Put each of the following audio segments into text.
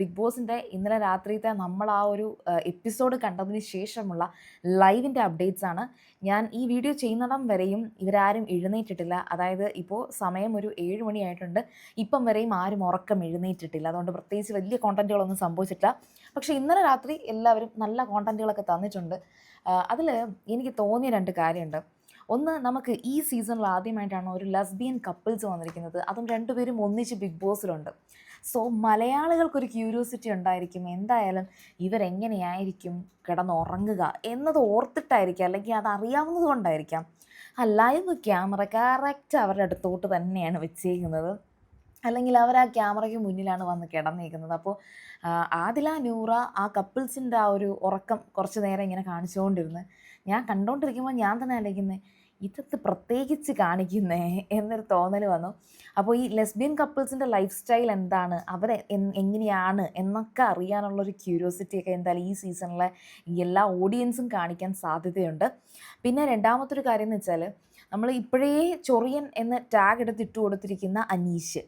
Big ബോസിന്റെ ഇന്നലെ രാത്രിത്തെ നമ്മൾ ആ ഒരു എപ്പിസോഡ് കണ്ടതിന് ശേഷമുള്ള ലൈവിന്റെ അപ്ഡേറ്റ്സ് ആണ്. ഞാൻ ഈ വീഡിയോ ചെയ്യുന്നിടം വരെയും ഇവരാരും എഴുന്നേറ്റിട്ടില്ല. അതായത് ഇപ്പോൾ സമയം ഒരു ഏഴ് മണിയായിട്ടുണ്ട് ഇപ്പം വരെയും ആരും ഉറക്കം എഴുന്നേറ്റിട്ടില്ല. അതുകൊണ്ട് പ്രത്യേകിച്ച് വലിയ കോണ്ടന്റുകളൊന്നും സംഭവിച്ചിട്ടില്ല. പക്ഷേ ഇന്നലെ രാത്രി എല്ലാവരും നല്ല കോണ്ടന്റുകളൊക്കെ തന്നിട്ടുണ്ട്. അതിൽ എനിക്ക് തോന്നിയ രണ്ട് കാര്യമുണ്ട്. ഒന്ന് നമുക്ക് ഈ സീസണിൽ ആദ്യമായിട്ടാണ് ഒരു ലസ്ബിയൻ കപ്പിൾസ് വന്നിരിക്കുന്നത്. അതും രണ്ടുപേരും ഒന്നിച്ച് ബിഗ് ബോസിലുണ്ട്. സോ മലയാളികൾക്കൊരു ക്യൂരിയോസിറ്റി ഉണ്ടായിരിക്കും. എന്തായാലും ഇവരെങ്ങനെയായിരിക്കും കിടന്നുറങ്ങുക എന്നത് ഓർത്തിട്ടായിരിക്കാം. അല്ലെങ്കിൽ അത് അറിയാവുന്നത് കൊണ്ടായിരിക്കാം. ആ ലൈവ് ക്യാമറ കറക്റ്റ് അവരുടെ അടുത്തോട്ട് തന്നെയാണ് വെച്ചേക്കുന്നത്. അല്ലെങ്കിൽ അവർ ആ ക്യാമറയ്ക്ക് മുന്നിലാണ് വന്ന് കിടന്നേക്കുന്നത്. അപ്പോൾ ആദില നൂറ ആ കപ്പിൾസിന്റെ ആ ഒരു ഉറക്കം കുറച്ച് നേരം ഇങ്ങനെ കാണിച്ചുകൊണ്ടിരുന്ന് ഞാൻ കണ്ടുകൊണ്ടിരിക്കുമ്പോൾ ഞാൻ തന്നെ ആലോചിക്കുന്നത് ഇതൊക്കെ പ്രത്യേകിച്ച് കാണിക്കുന്നേ എന്നൊരു തോന്നൽ വന്നു. അപ്പോൾ ഈ ലെസ്ബിയൻ കപ്പിൾസിന്റെ ലൈഫ് സ്റ്റൈൽ എന്താണ്? അവർ എങ്ങനെയാണ്? എന്നൊക്കെ അറിയാനുള്ളൊരു ക്യൂരിയോസിറ്റി ഒക്കെ എന്തായാലും ഈ സീസണിലെ എല്ലാ ഓഡിയൻസും കാണിക്കാൻ സാധ്യതയുണ്ട്. പിന്നെ രണ്ടാമത്തെ ഒരു കാര്യം എന്ന് വെച്ചാൽ നമ്മൾ ഇപ്പോഴേ ചൊറിയൻ എന്ന് ടാഗ് എടുത്ത് ഇട്ട് കൊടുത്തിരിക്കുന്ന അനീഷ്.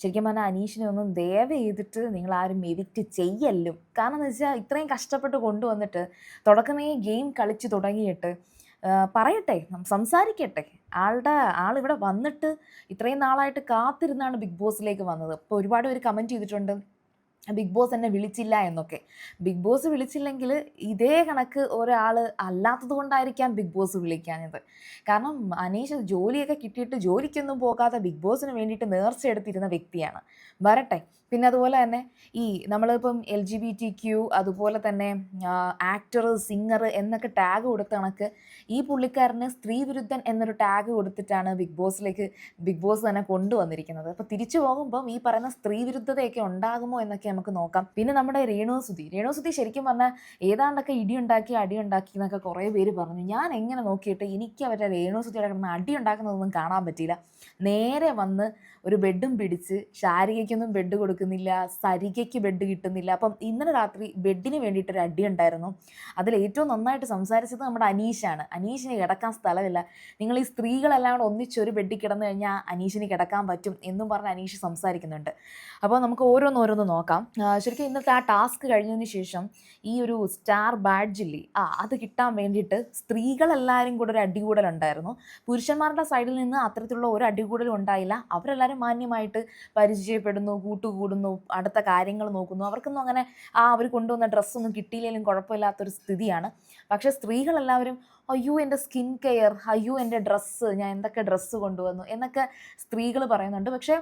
ശരിക്കും പറഞ്ഞാൽ അനീഷിനെ ഒന്നും ദയവ് ചെയ്തിട്ട് നിങ്ങൾ ആരും എവിക്റ്റ് ചെയ്യല്ലും. കാരണം എന്ന് വെച്ചാൽ ഇത്രയും കഷ്ടപ്പെട്ട് കൊണ്ടുവന്നിട്ട് തുടക്കമേ ഗെയിം കളിച്ച് തുടങ്ങിയിട്ട് പറയട്ടെ സംസാരിക്കട്ടെ. ആളുടെ ആളിവിടെ വന്നിട്ട് ഇത്രയും നാളായിട്ട് കാത്തിരുന്നാണ് ബിഗ് ബോസിലേക്ക് വന്നത്. അപ്പോൾ ഒരുപാട് പേര് കമന്റ് ചെയ്തിട്ടുണ്ട്. ബിഗ് ബോസ് എന്നെ വിളിച്ചില്ല എന്നൊക്കെ. ബിഗ് ബോസ് വിളിച്ചില്ലെങ്കിൽ ഇതേ കണക്ക് ഒരാൾ അല്ലാത്തത് കൊണ്ടായിരിക്കാം ബിഗ് ബോസ് വിളിക്കാഞ്ഞത്. കാരണം അനീഷ് ജോലിയൊക്കെ കിട്ടിയിട്ട് ജോലിക്കൊന്നും പോകാതെ ബിഗ് ബോസിന് വേണ്ടിയിട്ട് നേർച്ച എടുത്തിരുന്ന വ്യക്തിയാണ്. വരട്ടെ. പിന്നെ അതുപോലെ തന്നെ ഈ നമ്മളിപ്പം L G B T Q അതുപോലെ തന്നെ ആക്ടർ സിംഗർ എന്നൊക്കെ ടാഗ് കൊടുത്ത കണക്ക് ഈ പുള്ളിക്കാരന് സ്ത്രീ വിരുദ്ധൻ എന്നൊരു ടാഗ് കൊടുത്തിട്ടാണ് ബിഗ് ബോസിലേക്ക് ബിഗ് ബോസ് തന്നെ കൊണ്ടുവന്നിരിക്കുന്നത്. അപ്പോൾ തിരിച്ചു പോകുമ്പം ഈ പറയുന്ന സ്ത്രീ വിരുദ്ധതയൊക്കെ ഉണ്ടാകുമോ എന്നൊക്കെ നമുക്ക് നോക്കാം. പിന്നെ നമ്മുടെ രേണുസുതി രേണുസുതി ശരിക്കും പറഞ്ഞാൽ ഏതാണ്ടൊക്കെ ഇടിയുണ്ടാക്കി അടിയുണ്ടാക്കി എന്നൊക്കെ കുറേ പേര് പറഞ്ഞു. ഞാൻ എങ്ങനെ നോക്കിയിട്ട് എനിക്ക് അവരുടെ രേണുസുതിയുടെ കിടന്ന് അടി ഉണ്ടാക്കുന്നതൊന്നും കാണാൻ പറ്റിയില്ല. നേരെ വന്ന് ഒരു ബെഡും പിടിച്ച് ശാരികയ്ക്കൊന്നും ബെഡ് കൊടുക്കുന്നില്ല സരികയ്ക്ക് ബെഡ് കിട്ടുന്നില്ല. അപ്പം ഇന്നലെ രാത്രി ബെഡിന് വേണ്ടിയിട്ടൊരു അടി ഉണ്ടായിരുന്നു. അതിൽ ഏറ്റവും നന്നായിട്ട് സംസാരിച്ചത് നമ്മുടെ അനീഷാണ്. അനീഷിന് കിടക്കാൻ സ്ഥലമില്ല. നിങ്ങൾ ഈ സ്ത്രീകളെല്ലാം കൂടെ ഒന്നിച്ചൊരു ബെഡിൽ കിടന്നു കഴിഞ്ഞാൽ അനീഷിന് കിടക്കാൻ പറ്റും എന്നും പറഞ്ഞ് അനീഷ് സംസാരിക്കുന്നുണ്ട്. അപ്പോൾ നമുക്ക് ഓരോന്നോരോന്ന് നോക്കാം. ശരിക്കും ഇന്നത്തെ ആ ടാസ്ക് കഴിഞ്ഞതിന് ശേഷം ഈ ഒരു സ്റ്റാർ ബാഡ്ജില്ലേ ആ അത് കിട്ടാൻ വേണ്ടിയിട്ട് സ്ത്രീകളെല്ലാവരും കൂടെ ഒരു അടികൂടലുണ്ടായിരുന്നു പുരുഷന്മാരുടെ സൈഡിൽ നിന്ന് അത്തരത്തിലുള്ള ഒരു അടികൂടലും ഉണ്ടായില്ല. അവരെല്ലാവരും മാന്യമായിട്ട് പരിചയപ്പെടുന്നു കൂട്ടുകൂടുന്നു അടുത്ത കാര്യങ്ങൾ നോക്കുന്നു. അവർക്കൊന്നും അങ്ങനെ ആ അവർ കൊണ്ടുവന്ന ഡ്രസ്സൊന്നും കിട്ടിയില്ലെങ്കിലും കുഴപ്പമില്ലാത്തൊരു സ്ഥിതിയാണ്. പക്ഷേ സ്ത്രീകളെല്ലാവരും അയ്യോ എന്റെ സ്കിൻ കെയർ അയ്യോ എന്റെ ഡ്രസ്സ് ഞാൻ എന്തൊക്കെ ഡ്രസ്സ് കൊണ്ടുവന്നു? എന്നൊക്കെ സ്ത്രീകൾ പറയുന്നുണ്ട്. പക്ഷേ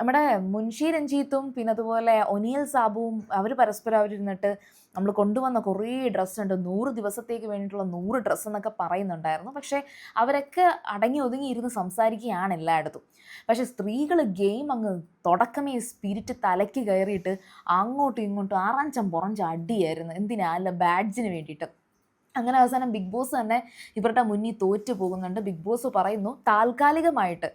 നമ്മുടെ മുൻഷി രഞ്ജീത്തും പിന്നെ അതുപോലെ ഒനിയൽ സാബുവും അവർ പരസ്പരം അവരിരുന്നിട്ട് നമ്മൾ കൊണ്ടുവന്ന കുറേ ഡ്രസ്സ് ഉണ്ട്. നൂറ് ദിവസത്തേക്ക് വേണ്ടിയിട്ടുള്ള നൂറ് ഡ്രസ്സ് എന്നൊക്കെ പറയുന്നുണ്ടായിരുന്നു. പക്ഷേ അവരൊക്കെ അടങ്ങി ഒതുങ്ങി ഇരുന്ന് സംസാരിക്കുകയാണ് എല്ലായിടത്തും. പക്ഷേ സ്ത്രീകൾ ഗെയിം അങ്ങ് തുടക്കമേ സ്പിരിറ്റ് തലയ്ക്ക് കയറിയിട്ട് അങ്ങോട്ടും ഇങ്ങോട്ടും ആറാഞ്ചം പുറഞ്ചം അടിയായിരുന്നു. എന്തിനാ? അല്ല ബാഡ്ജിന് വേണ്ടിയിട്ട്. അങ്ങനെ അവസാനം ബിഗ് ബോസ് തന്നെ ഇവരുടെ മുന്നിൽ തോറ്റു പോകുന്നുണ്ട്. ബിഗ് ബോസ് പറയുന്നു താൽക്കാലികമായിട്ട്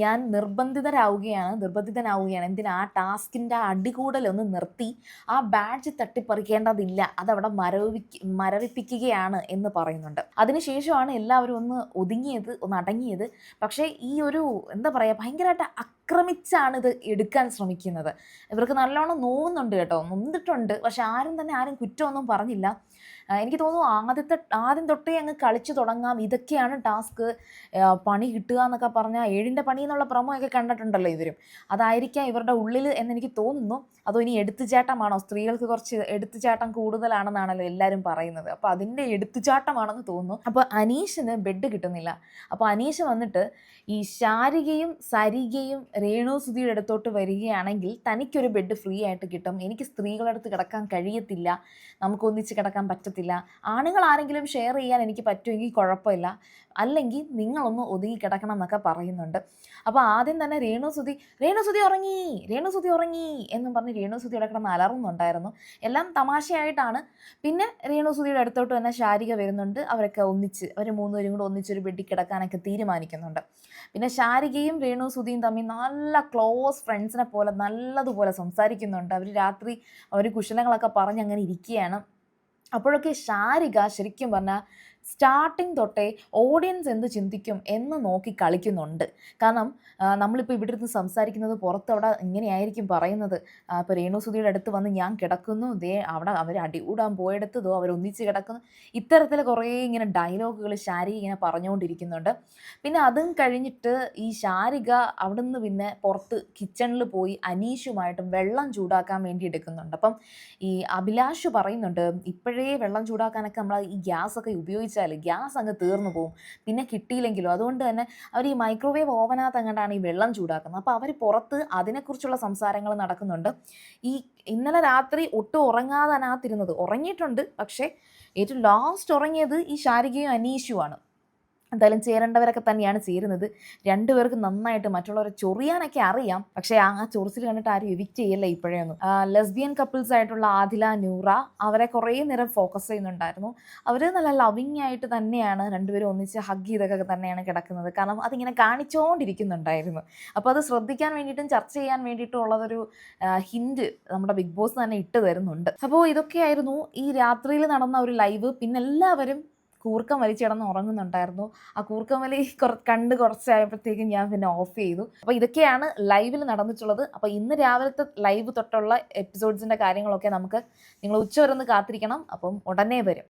ഞാൻ നിർബന്ധിതരാവുകയാണ് നിർബന്ധിതനാവുകയാണ്. എന്തിനാ ആ ടാസ്കിന്റെ അടികൂടലൊന്ന് നിർത്തി ആ ബാഡ്ജ് തട്ടിപ്പറിക്കേണ്ടതില്ല. അതവിടെ മരവിക്ക് മരവിപ്പിക്കുകയാണ് എന്ന് പറയുന്നുണ്ട്. അതിനുശേഷമാണ് എല്ലാവരും ഒന്ന് ഒതുങ്ങിയത് ഒന്ന് അടങ്ങിയത്. പക്ഷേ ഈ ഒരു എന്താ പറയുക ഭയങ്കരമായിട്ട് അക്രമിച്ചാണ് ഇത് എടുക്കാൻ ശ്രമിക്കുന്നത്. ഇവർക്ക് നല്ലോണം നോവുന്നുണ്ട് കേട്ടോ നൊന്നിട്ടുണ്ട് പക്ഷെ ആരും തന്നെ ആരും കുറ്റമൊന്നും പറഞ്ഞില്ല. എനിക്ക് തോന്നുന്നു ആദ്യത്തെ ആദ്യം തൊട്ടേ അങ്ങ് കളിച്ചു തുടങ്ങാം. ഇതൊക്കെയാണ് ടാസ്ക്. പണി കിട്ടുക എന്നൊക്കെ പറഞ്ഞാൽ ഏഴിന്റെ പണി എന്നുള്ള പ്രമോ ഒക്കെ കണ്ടിട്ടുണ്ടല്ലോ ഇവരും. അതായിരിക്കാം ഇവരുടെ ഉള്ളിൽ എന്നെനിക്ക് തോന്നുന്നു. അതോ ഇനി എടുത്തുചാട്ടമാണോ? സ്ത്രീകൾക്ക് കുറച്ച് എടുത്തുചാട്ടം കൂടുതലാണെന്നാണല്ലോ എല്ലാവരും പറയുന്നത്. അപ്പോൾ അതിന്റെ എടുത്തുചാട്ടമാണെന്ന് തോന്നുന്നു. അപ്പോൾ അനീഷിന് ബെഡ് കിട്ടുന്നില്ല. അപ്പോൾ അനീഷ് വന്നിട്ട് ഈ ശാരികയും സരികയും രേണുസുതിയുടെ അടുത്തോട്ട് വരികയാണെങ്കിൽ തനിക്കൊരു ബെഡ് ഫ്രീ ആയിട്ട് കിട്ടും. എനിക്ക് സ്ത്രീകളുടെ അടുത്ത് കിടക്കാൻ കഴിയത്തില്ല. നമുക്ക് ഒന്നിച്ച് കിടക്കാൻ പറ്റത്തില്ല. ആണുങ്ങൾ ആരെങ്കിലും ഷെയർ ചെയ്യാൻ എനിക്ക് പറ്റുമെങ്കിൽ കുഴപ്പമില്ല. അല്ലെങ്കിൽ നിങ്ങളൊന്ന് ഒതുങ്ങി കിടക്കണം എന്നൊക്കെ പറയുന്നുണ്ട്. അപ്പോൾ ആദ്യം തന്നെ രേണുസുതി രേണുസുതി ഉറങ്ങി രേണുസുതി ഉറങ്ങി എന്നും പറഞ്ഞ് രേണുസുതി കിടന്ന് അലറുന്നുണ്ടായിരുന്നു. എല്ലാം തമാശയായിട്ടാണ്. പിന്നെ രേണുസുതിയുടെ അടുത്തോട്ട് തന്നെ ശാരിക വരുന്നുണ്ട്. അവരൊക്കെ ഒന്നിച്ച് അവർ മൂന്നുപേരും കൂടെ ഒന്നിച്ചൊരു ബെഡിൽ കിടക്കാനൊക്കെ തീരുമാനിക്കുന്നുണ്ട്. പിന്നെ ശാരികയും രേണുസുതിയും തമ്മിൽ നല്ല ക്ലോസ് ഫ്രണ്ട്സിനെ പോലെ നല്ലതുപോലെ സംസാരിക്കുന്നുണ്ട്. അവർ രാത്രി അവർ കുശലങ്ങളൊക്കെ പറഞ്ഞ് അങ്ങനെ ഇരിക്കുകയാണ്. അപ്പോഴൊക്കെ ശാരിക ശരിക്കും പറഞ്ഞാൽ സ്റ്റാർട്ടിങ് തൊട്ടേ ഓഡിയൻസ് എന്ത് ചിന്തിക്കും എന്ന് നോക്കി കളിക്കുന്നുണ്ട്. കാരണം നമ്മളിപ്പോൾ ഇവിടെ ഇരുന്ന് സംസാരിക്കുന്നത് പുറത്തവിടെ ഇങ്ങനെയായിരിക്കും പറയുന്നത്. ഇപ്പോൾ രേണുസുതിയുടെ അടുത്ത് വന്ന് ഞാൻ കിടക്കുന്നു ദേ അവിടെ അവർ അടികൂടാൻ പോയെടുത്ത് ദോ അവരൊന്നിച്ച് കിടക്കുന്നു. ഇത്തരത്തിൽ കുറേ ഇങ്ങനെ ഡയലോഗുകൾ ശാരി ഇങ്ങനെ പറഞ്ഞുകൊണ്ടിരിക്കുന്നുണ്ട്. പിന്നെ അതും കഴിഞ്ഞിട്ട് ഈ ശാരിക അവിടുന്ന് പിന്നെ പുറത്ത് കിച്ചണിൽ പോയി അനീഷുമായിട്ടും വെള്ളം ചൂടാക്കാൻ വേണ്ടി എടുക്കുന്നുണ്ട്. അപ്പം ഈ അഭിലാഷ് പറയുന്നുണ്ട് ഇപ്പോഴേ വെള്ളം ചൂടാക്കാനൊക്കെ നമ്മൾ ഈ ഗ്യാസൊക്കെ ഉപയോഗിച്ചാൽ ഗ്യാസ് അങ്ങ് തീർന്നു പോകും പിന്നെ കിട്ടിയില്ലെങ്കിലോ? അതുകൊണ്ട് തന്നെ അവർ ഈ മൈക്രോവേവ് ഓവനകത്ത് അങ്ങോട്ടാണ് ഈ വെള്ളം ചൂടാക്കുന്നത്. അപ്പോൾ അവർ പുറത്ത് അതിനെക്കുറിച്ചുള്ള സംസാരങ്ങൾ നടക്കുന്നുണ്ട്. ഈ ഇന്നലെ രാത്രി ഒട്ടും ഉറങ്ങാതെ അതിനകത്തിരുന്നത്. ഉറങ്ങിയിട്ടുണ്ട് പക്ഷേ ഏറ്റവും ലാസ്റ്റ് ഉറങ്ങിയത് ഈ ശാരികയും അനീഷുമാണ് എന്തായാലും ചേരേണ്ടവരൊക്കെ തന്നെയാണ് ചേരുന്നത്. രണ്ടുപേർക്ക് നന്നായിട്ട് മറ്റുള്ളവരെ ചൊറിയാനൊക്കെ അറിയാം. പക്ഷേ ആ ചൊറിച്ചിൽ കണ്ടിട്ട് ആരും എവിക്റ്റ് ചെയ്യല്ല ഇപ്പോഴേയൊന്നും ലെസ്ബിയൻ കപ്പിൾസ് ആയിട്ടുള്ള ആദില നൂറ അവരെ കുറേ നേരം ഫോക്കസ് ചെയ്യുന്നുണ്ടായിരുന്നു. അവർ നല്ല ലവിങ് ആയിട്ട് തന്നെയാണ് രണ്ടുപേരും ഒന്നിച്ച് ഹഗ് ചെയ്തൊക്കെ തന്നെയാണ് കിടക്കുന്നത്. കാരണം അതിങ്ങനെ കാണിച്ചുകൊണ്ടിരിക്കുന്നുണ്ടായിരുന്നു അപ്പോൾ അത് ശ്രദ്ധിക്കാൻ വേണ്ടിയിട്ടും ചർച്ച ചെയ്യാൻ വേണ്ടിയിട്ടും ഉള്ളതൊരു ഹിൻഡ് നമ്മുടെ ബിഗ് ബോസ് തന്നെ ഇട്ട് തരുന്നുണ്ട്. അപ്പോൾ ഇതൊക്കെയായിരുന്നു ഈ രാത്രിയിൽ നടന്ന ഒരു ലൈവ് പിന്നെ എല്ലാവരും കൂർക്കം ചേടന്ന് ഉറങ്ങുന്നുണ്ടായിരുന്നു. ആ കൂർക്കം വലി കണ്ട് കുറച്ചായപ്പോഴത്തേക്കും ഞാൻ പിന്നെ ഓഫ് ചെയ്തു. അപ്പോൾ ഇതൊക്കെയാണ് ലൈവിൽ നടന്നിട്ടുള്ളത്. അപ്പോൾ ഇന്ന് രാവിലത്തെ ലൈവ് തൊട്ടുള്ള എപ്പിസോഡ്സിന്റെ കാര്യങ്ങളൊക്കെ നമുക്ക് നിങ്ങൾ ഉച്ച വരെ ഒന്ന് കാത്തിരിക്കണം. അപ്പം ഉടനെ വരും.